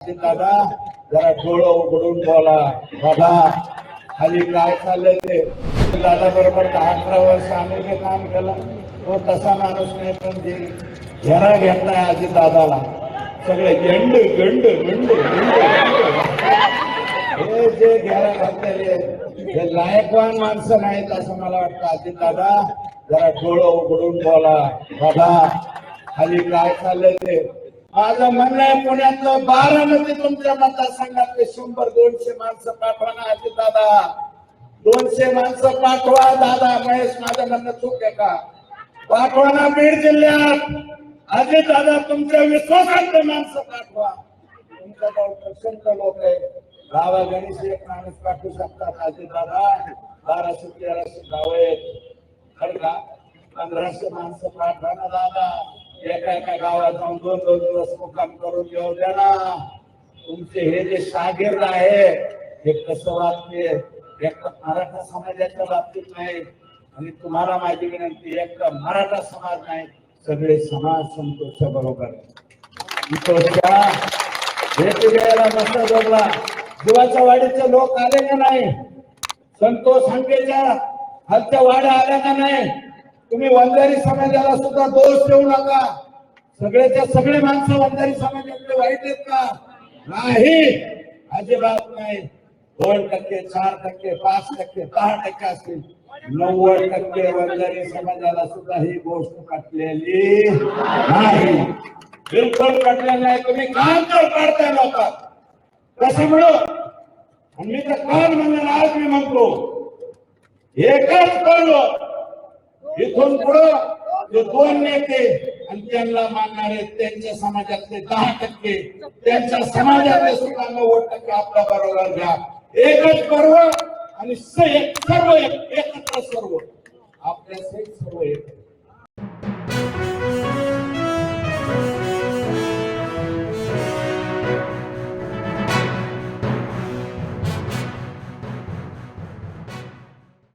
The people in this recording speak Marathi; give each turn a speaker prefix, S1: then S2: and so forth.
S1: दादा जरा डोळं उघडून बोला. दादा खाली काय चाललंय ते? दादा बरोबर दहा अकरा वर्ष आम्ही जे काम केलं. तो तसा माणूस नाही पण जे घेरा घेतलाय आजी दादाला. सगळे गेंड गंड गंड हे जे घेरा घातलेले हे लायकवान माणसं नाहीत असं मला वाटतं. आजी दादा जरा डोळं उघडून बोला. दादा खाली काय चाललंय ते? माझं म्हणणं आहे पुण्यातलं बारामती तुमच्या मतदारसंघातले शंभर दोनशे माणसं पाठवा ना अजित दादा दोनशे माणसं पाठवा दादा महेश माझं म्हणणं चूक आहे का? पाठवा ना बीड जिल्ह्यात. आजी दादा तुमच्या विश्वासातले माणसं पाठवा. तुमच्याजवळ प्रचंड लोक आहे. गावा गणेश एक माणूस पाठवू शकतात आजी दादा बाराशे तेराशे गाव आहेत. खरं का? पंधराशे माणसं पाठवा ना दादा. एका एका गावात जाऊन दोन दोन दिवस मुक्काम करून येऊ द्या ना. तुमचे हे जे शागिर्द आहे हे कसं वागते एक मराठा समाजाच्या बाबतीत नाही. आणि तुम्हाला माझी विनंती एक मराठा समाज नाही सगळे समाज संतोषच्या बरोबर आहे. मस्त जोडला जीवाच्या वाडीचे लोक आले का नाही? संतोष हांकेच्या हलत्या वाड्या आल्या का नाही? तुम्ही वंजारी समाजाला सुद्धा दोष देऊ नका. सगळ्याच्या सगळे माणसं वंजारी समाजातले वाईट आहेत का? नाही. अजिबात नाही. दोन टक्के चार टक्के पाच टक्के दहा टक्के असतील. नव्वद टक्के वंजारी समाजाला सुद्धा ही गोष्ट कटलेली नाही. बिलकुल कटलेली नाही. तुम्ही काम तर काढताय लोकात कशामुळं आणि मी तर काल म्हणणार आज मी म्हणतो एकच पर्व इथून पुढं जे दोन नेते आणि त्यांना मानणारे त्यांच्या समाजातले दहा टक्के त्यांच्या समाजातले सुद्धा नव्वद टक्के आपल्या बरोबर घ्या. एकच पर्व आणि सर्व एकत्र सर्व. आपल्या सर्व एक.